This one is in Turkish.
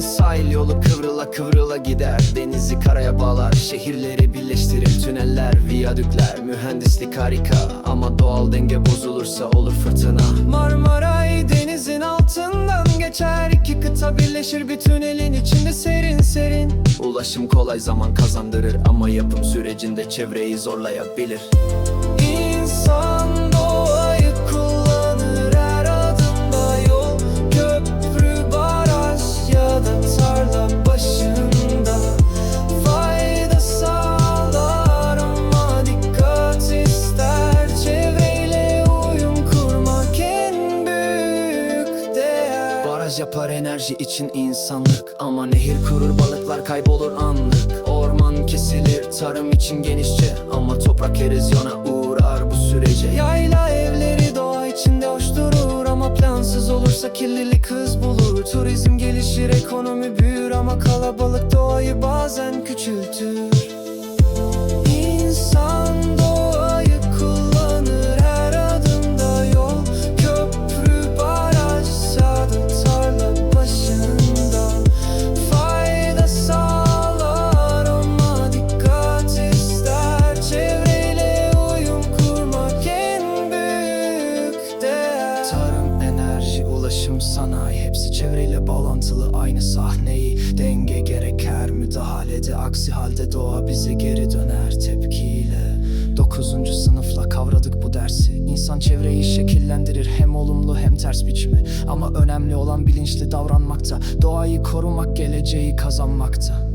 Deniz sahil yolu kıvrıla kıvrıla gider. Denizi karaya bağlar Şehirleri birleştirir. Tüneller Viyadükler mühendislik harika. Ama doğal denge bozulursa olur fırtına. Marmaray denizin altından geçer. İki kıta birleşir bir tünelin içinde serin serin. Ulaşım kolay zaman kazandırır Ama yapım sürecinde çevreyi zorlayabilir Baraj yapar enerji için insanlık. Ama nehir kurur balıklar kaybolur anlık. Orman kesilir tarım için genişçe. Ama toprak erozyona uğrar bu sürece. Yayla evleri doğa içinde hoş durur. Ama plansız olursa kirlilik hız bulur. Turizm gelişir ekonomi büyür. Ama kalabalık doğayı bazen küçültür ulaşım, sanayi Hepsi çevreyle bağlantılı. Aynı sahneyi Denge gereker müdahalede Aksi halde doğa bize geri döner tepkiyle. Dokuzuncu sınıfla kavradık bu dersi. İnsan çevreyi şekillendirir hem olumlu hem ters biçimi. Ama önemli olan bilinçli davranmakta Doğayı korumak geleceği kazanmakta